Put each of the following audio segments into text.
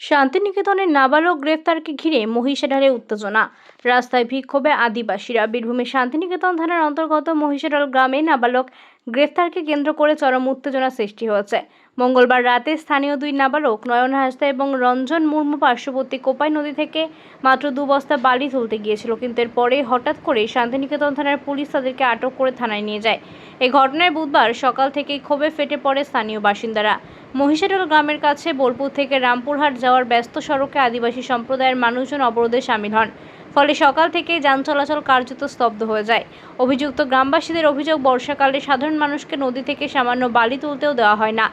শান্তিনিকেতনের নাবালক গ্রেফতারকে ঘিরে মহিষাডালে উত্তেজনা। রাস্তায় বিক্ষোভে আদিবাসীরা বীরভূমে শান্তিনিকেতন থানার অন্তর্গত মহিষাডাল গ্রামে নাবালক গ্রেফতারকে কেন্দ্র করে চরম উত্তেজনা সৃষ্টি হয়েছে। মঙ্গলবার রাতে স্থানীয় দুই নাবালক নয়ন হাসদা এবং রঞ্জন মুর্মু পার্শ্ববর্তী কোপাই নদী থেকে মাত্র দু বস্তা বালি তুলতে গিয়েছিল, কিন্তু এরপরে হঠাৎ করে শান্তিনিকেতন থানার পুলিশ তাদেরকে আটক করে থানায় নিয়ে যায়। এই ঘটনায় বুধবার সকাল থেকেই ক্ষোভে ফেটে পড়ে স্থানীয় বাসিন্দারা। মহিষাটল গ্রামের কাছে বোলপুর থেকে রামপুরহাট যাওয়ার ব্যস্ত সড়কে আদিবাসী সম্প্রদায়ের মানুষজন অবরোধে সামিল হন। ফলে সকাল থেকে যান চলাচল কার্যত স্তব্ধ হয়ে যায়। অভিযুক্ত গ্রামবাসীদের অভিযোগ, বর্ষাকালে সাধারণ মানুষকে নদী থেকে সামান্য বালি তুলতেও দেওয়া হয় না।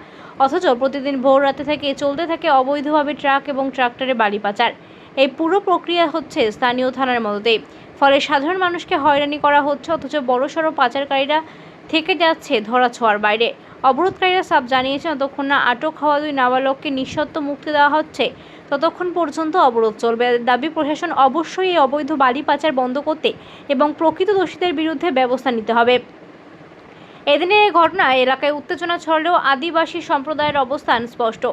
অথচ প্রতিদিন ভোর রাতে থেকে চলতে থাকে অবৈধভাবে ট্রাক এবং ট্রাক্টরে বালি পাচার। এই পুরো প্রক্রিয়া হচ্ছে স্থানীয় থানার মদতেই ফলে সাধারণ মানুষকে হয়রানি করা হচ্ছে, অথচ বড়সড় পাচারকারীরা থেকে যাচ্ছে ধরাছোঁয়ার বাইরে। অবরোধকারীরা সাপ জানিয়েছেন যতক্ষণ না আটক হওয়া দুই নাবালককে নিঃশর্ত মুক্তি দেওয়া হচ্ছে। ততক্ষণ পর্যন্ত অবরোধ চলবে। দাবি প্রশাসন অবশ্যই এই অবৈধ বালি পাচার বন্ধ করতে এবং প্রকৃত দোষীদের বিরুদ্ধে ব্যবস্থা নিতে হবে। এদিনের এই ঘটনায় এলাকায় উত্তেজনা ছড়লেও আদিবাসী সম্প্রদায়ের অবস্থান স্পষ্ট।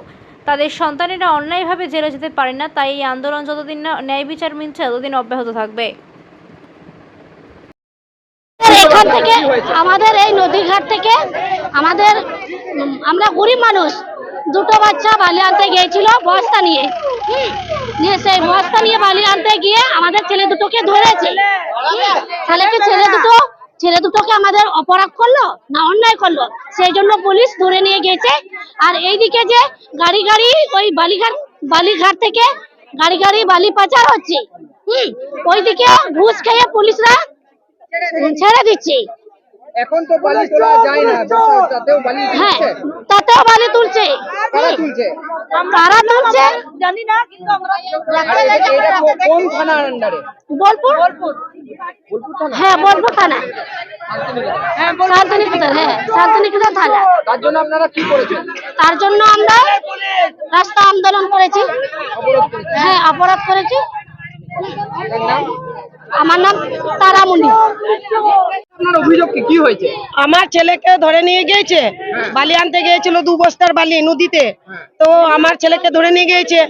তাদের সন্তানেরা অন্যায়ভাবে জেলে যেতে পারে না, তাই এই আন্দোলন যতদিন না ন্যায় বিচার মিলছে, ততদিন অব্যাহত থাকবে। এখান থেকে, আমাদের এই নদীঘাট থেকে আমাদের আমরা গরিব মানুষ। দুটো বাচ্চা বালি আনতে গিয়েছিল, বস্তা নিয়ে। সেই বস্তা নিয়ে বালি আনতে গিয়ে আমাদের ছেলে দুটোকে ধরেছে। হুম, ছেলেকে ছেলে দুটো ছেলে দুটোকে আমাদের অপরাধ করল না অন্যায় করল? সেই জন্য পুলিশ ধরে নিয়ে গেছে আর এইদিকে যে গাড়ি গাড়ি ওই বালিঘাট বালিঘাট থেকে গাড়ি গাড়ি বালি পাচার হচ্ছে। হুম ওইদিকে ঘুষ খেয়ে পুলিশরা ছেড়ে দিচ্ছি। এখন তো বালি তোলা যায় না তাতেও বালি হ্যাঁ তুলছে। তাতেও বালি তুলছে। কারা তুলছে? তারা তুলছে জানি না আর এটা এটা কো- কোন থানার আন্ডারে বোলপুর? বোলপুর। থানা? হ্যাঁ বোলপুর থানা। শান্তিনিকেতন হ্যাঁ শান্তিনিকেতন থানা। তার জন্য আপনারা কি করেছেন? তার জন্য আমরা রাস্তা আন্দোলন করেছি। হ্যাঁ অপরাধ করেছি। আমার নাম তারামণি। অভিযোগ কি কি হয়েছে? আমার ছেলেকে ধরে নিয়ে গিয়েছে বালি আনতে গিয়েছিল দু বস্তার বালি নদীতে। তো আমার ছেলেকে ধরে নিয়ে গিয়েছে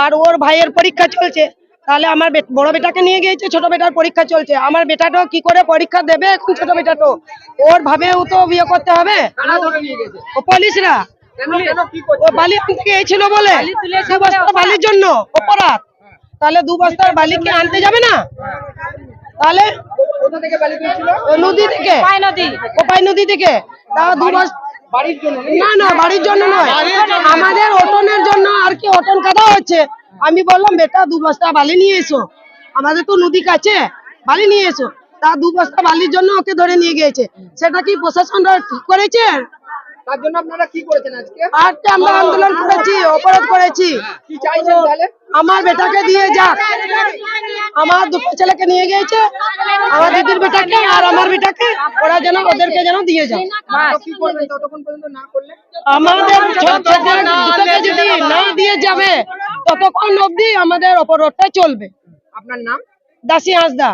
আর ওর ভাইয়ের পরীক্ষা চলছে। তাহলে আমার বড় বেটাকে নিয়ে গিয়েছে ছোট বেটার পরীক্ষা চলছে। আমার বেটাটাও কি করে পরীক্ষা দেবে এখন ছোট বেটাটাও ওর ভাবেও তো বিয়ে করতে হবে। কারা ধরে নিয়ে গেছে ও পুলিশরা। কেন কেন কি ও বালি আনতে গিয়েছিল বলে। দু বালির জন্য অপরাধ। তাহলে দু বস্তার বালিকে আনতে যাবে না? তাহলে কোথা থেকে বালি তুলছিল? নদী থেকে। কোপাই নদী। থেকে। তা দু মাস বাড়ির জন্য না না বাড়ির জন্য নয়। আমাদের ওটনের জন্য আর কি ওটন কাদা হচ্ছে। আমি বললাম বেটা দু বস্তা বালি নিয়ে এসো। আমাদের তো নদী কাছে। বালি নিয়ে এসো। তা দু বস্তা বালির জন্য ওকে ধরে নিয়ে গিয়েছে। সেটা কি প্রশাসনরা ঠিক করেছে? তার জন্য আপনারা কি করেছেন আজকে? তো আমরা আন্দোলন করেছি অপরাধ করেছি। কি চাইছেন তাহলে? আমার বেটাকে দিয়ে যাক। আমার দুটো ছেলেকে নিয়ে গিয়েছে আমার দিদির বেটাকে আর আমার বেটাকে। ওরা যেন ওদেরকে যেন দিয়ে যাক। কি করবেন ততক্ষণ পর্যন্ত না করলে? আমাদের দুটোকে যদি না দিয়ে যাবে ততক্ষণ অবধি আমাদের অপরাধটা চলবে। আপনার নাম? দাসী হাঁসদা।